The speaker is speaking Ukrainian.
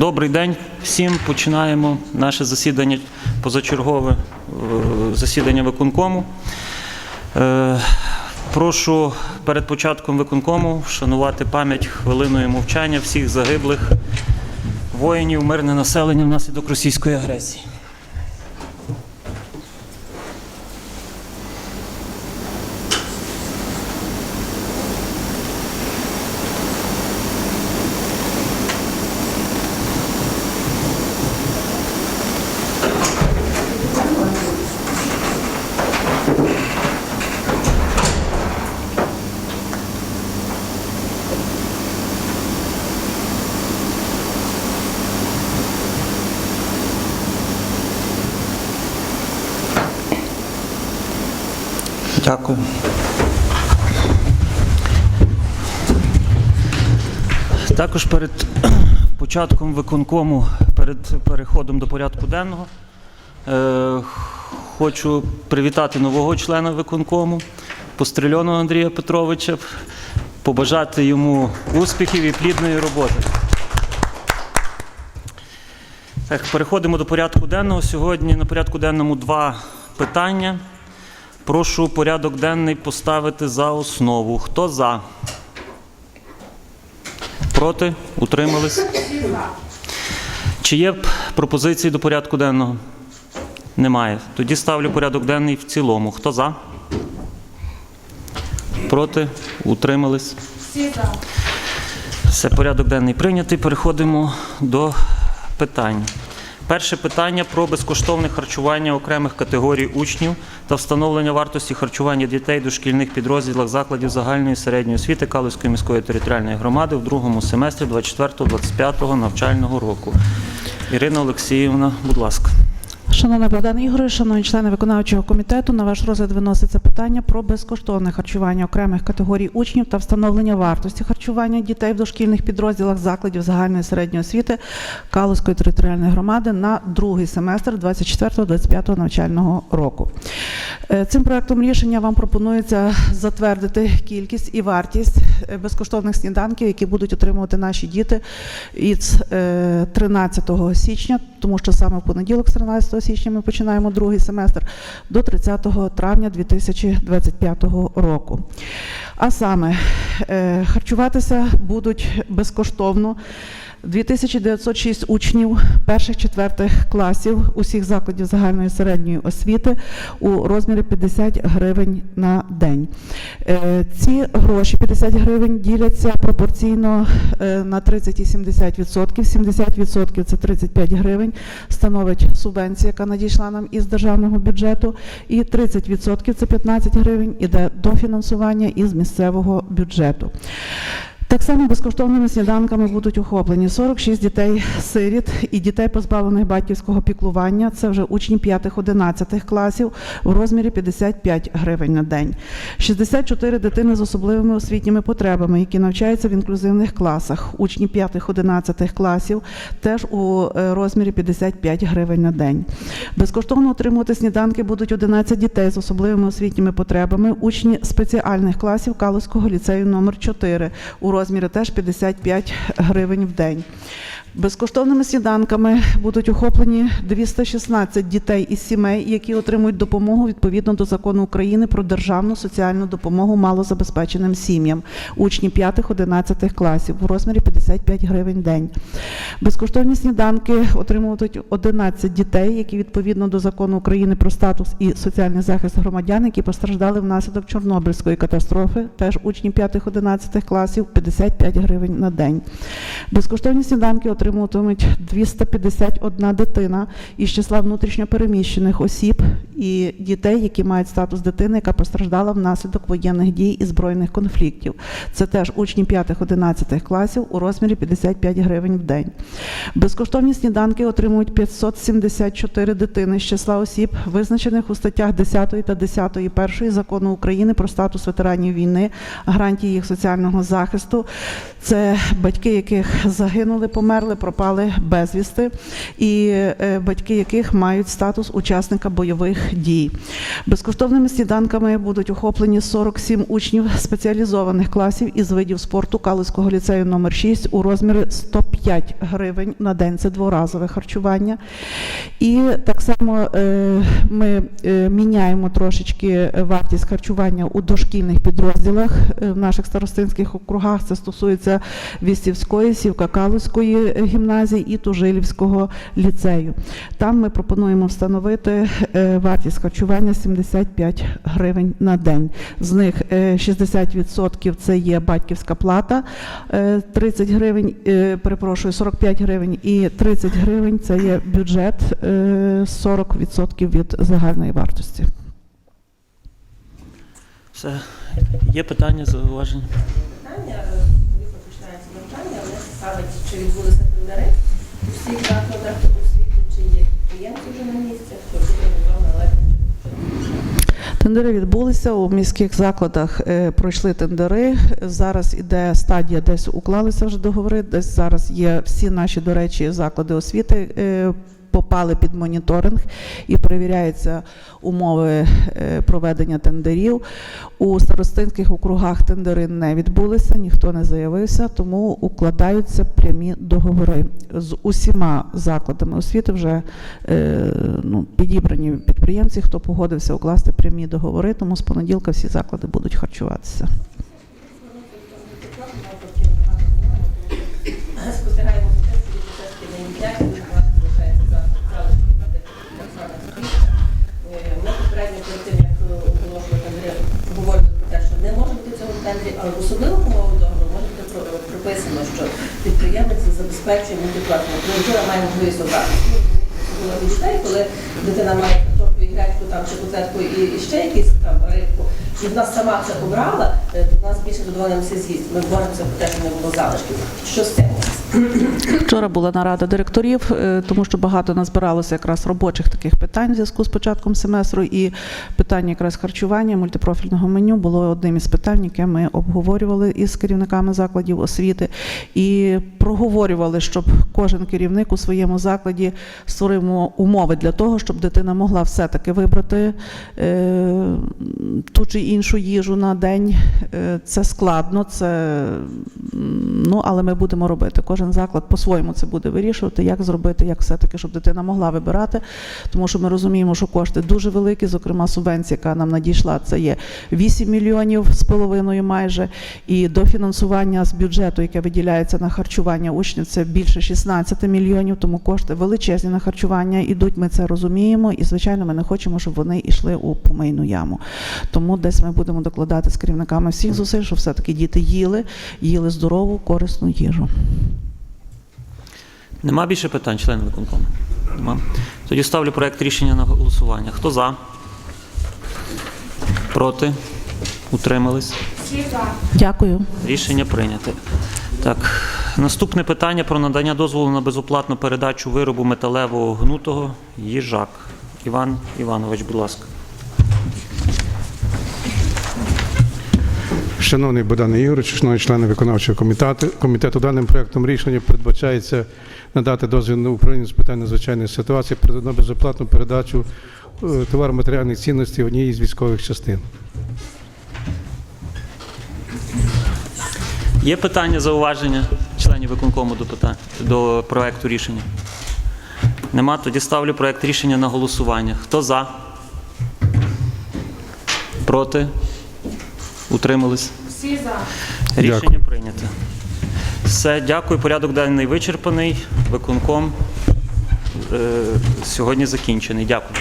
Добрий день всім. Починаємо наше засідання позачергове е, засідання виконкому. Е, Прошу перед початком виконкому вшанувати пам'ять хвилиною мовчання всіх загиблих воїнів, мирне населення внаслідок російської агресії. Дякую. Також перед початком виконкому, перед переходом до порядку денного, е, хочу привітати нового члена виконкому, пострільоного Андрія Петровича, побажати йому успіхів і плідної роботи. Так, переходимо до порядку денного. Сьогодні на порядку денному два питання. Прошу порядок денний поставити за основу. Хто за? Проти? Утримались? Чи є пропозиції до порядку денного? Немає. Тоді ставлю порядок денний в цілому. Хто за? Проти? Утримались? Все, порядок денний прийнятий. Переходимо до питань. Перше питання про безкоштовне харчування окремих категорій учнів та встановлення вартості харчування дітей до шкільних підрозділах закладів загальної середньої освіти Калузької міської територіальної громади в другому семестрі 24-25 навчального року. Ірина Олексіївна, будь ласка. Шановний Богдан Ігорович, шановні члени виконавчого комітету, на ваш розгляд виноситься питання про безкоштовне харчування окремих категорій учнів та встановлення вартості харчування дітей в дошкільних підрозділах закладів загальної середньої освіти Калузької територіальної громади на другий семестр 24-25 навчального року. Е, Цим проектом рішення вам пропонується затвердити кількість і вартість е, безкоштовних сніданків, які будуть отримувати наші діти із е, 13 січня, тому що саме в понеділок, з 13 січня, ми починаємо другий семестр до 30 травня 2025 року. А саме е, харчуватися будуть безкоштовно 2906 учнів перших-четвертих класів усіх закладів загальної середньої освіти у розмірі 50 гривень на день. Е, Ці гроші 50 гривень діляться пропорційно е, на 30 і 70%. 70% це 35 гривень становить субвенція, яка надійшла нам із державного бюджету, і 30% це 15 гривень іде дофінансування із місцевого бюджету. Так само безкоштовними сніданками будуть охоплені 46 дітей-сиріт і дітей, позбавлених батьківського піклування. Це вже учні 5-11 класів в розмірі 55 гривень на день. 64 дитини з особливими освітніми потребами, які навчаються в інклюзивних класах. Учні 5-11 класів теж у е, розмірі 55 гривень на день. Безкоштовно отримувати сніданки будуть 11 дітей з особливими освітніми потребами, учні спеціальних класів Калузького ліцею номер 4 у розмірі теж 55 гривень в день. Безкоштовними сніданками будуть охоплені 216 дітей із сімей, які отримують допомогу відповідно до закону України про державну соціальну допомогу малозабезпеченим сім'ям, учні 5-11 класів в розмірі 55 гривень день. Безкоштовні сніданки отримують 11 дітей, які відповідно до закону України про статус і соціальний захист громадян, які постраждали внаслідок Чорнобильської катастрофи, теж учні 5-11 класів 55 гривень на день. Безкоштовні сніданки отримуватимуть 251 дитина із числа внутрішньопереміщених осіб і дітей, які мають статус дитини, яка постраждала внаслідок воєнних дій і збройних конфліктів. Це теж учні 5-11 класів у розмірі 55 гривень в день. Безкоштовні сніданки отримують 574 дитини з числа осіб, визначених у статтях 10 та 10 першої закону України про статус ветеранів війни, гарантії їх соціального захисту. Це батьки, яких загинули, померли, пропали безвісти, і е, батьки яких мають статус учасника бойових дій. Безкоштовними сніданками будуть охоплені 47 учнів спеціалізованих класів із видів спорту Калузького ліцею номер 6 у розмірі 105 гривень на день. Це дворазове харчування. І так само е, ми е, міняємо трошечки вартість харчування у дошкільних підрозділах е, в наших старостинських округах. Це стосується Вістівської, Сівка-Калузької гімназії і Тужилівського ліцею. Там ми пропонуємо встановити е, вартість харчування 75 гривень на день. З них е, 60% це є батьківська плата, е, 30 гривень, е, перепрошую, 45 гривень і 30 гривень це є бюджет е, 40% від загальної вартості. Все. Є питання, зауваження? питання, відповідно починається навчання, вони ставить, чи відбулися тендери у всіх закладах освіти, чи є підприємці вже на місці, хто буде державна електрика. Тендери відбулися у міських закладах. е, Пройшли тендери. Зараз іде стадія, десь уклалися вже договори. Десь зараз є всі наші, до речі, заклади освіти. Попали під моніторинг і перевіряються умови е, проведення тендерів. У старостинських округах тендери не відбулися, ніхто не заявився, тому укладаються прямі договори з усіма закладами освіти. Вже е, ну, підібрані підприємці, хто погодився укласти прямі договори, тому з понеділка всі заклади будуть харчуватися. Забезпечує мультиплатну. Вчора маємо можливість обрати. Була дітей, коли дитина має картоплю і гречку, там, чи котлетку і, і ще якісь там рибку, щоб в нас сама це обрала, е, то в нас більше задоволення все з'їсть. Ми боремося про те, що не було залишків. Що з цим? Вчора була нарада директорів, е, тому що багато назбиралося якраз робочих таких питань в зв'язку з початком семестру. І питання якраз харчування мультипрофільного меню було одним із питань, яке ми обговорювали із керівниками закладів освіти і проговорювали, щоб кожен керівник у своєму закладі створив умови для того, щоб дитина могла все-таки вибрати е, ту чи іншу їжу на день. Е, це складно, це ну але ми будемо робити. Кожен заклад по-своєму це буде вирішувати, як зробити, як все-таки, щоб дитина могла вибирати, тому що ми розуміємо, що кошти дуже великі. Зокрема, субвенція, яка нам надійшла, це є 8 мільйонів з половиною майже. І дофінансування з бюджету, яке виділяється на харчування учнів, це більше 16 мільйонів. Тому кошти величезні на харчування ідуть. Ми це розуміємо, і звичайно, ми не хочемо, щоб вони йшли у помийну яму. Тому десь ми будемо докладати з керівниками всіх зусиль, щоб все-таки діти їли, їли здорову, корисну їжу. Нема більше питань, члени виконкому? Нема. Тоді ставлю проект рішення на голосування. Хто за? Проти? Утримались? Дякую. Рішення прийняте. Так, наступне питання про надання дозволу на безоплатну передачу виробу металевого гнутого їжак. Іван Іванович, будь ласка. Шановний Богдан Ігорович, шановні члени виконавчого комітету, комітету, даним проектом рішення передбачається надати дозвіл на управління з питань надзвичайних ситуацій на безоплатну передачу е, товару матеріальних цінностей однієї з військових частин. Є питання, зауваження членів виконкому до до проекту рішення? Нема. Тоді ставлю проект рішення на голосування. Хто за? Проти? Утримались? Всі за. Рішення Дякую. прийнято. Все, дякую. Порядок денний вичерпаний. Виконком е, сьогодні закінчений. Дякую.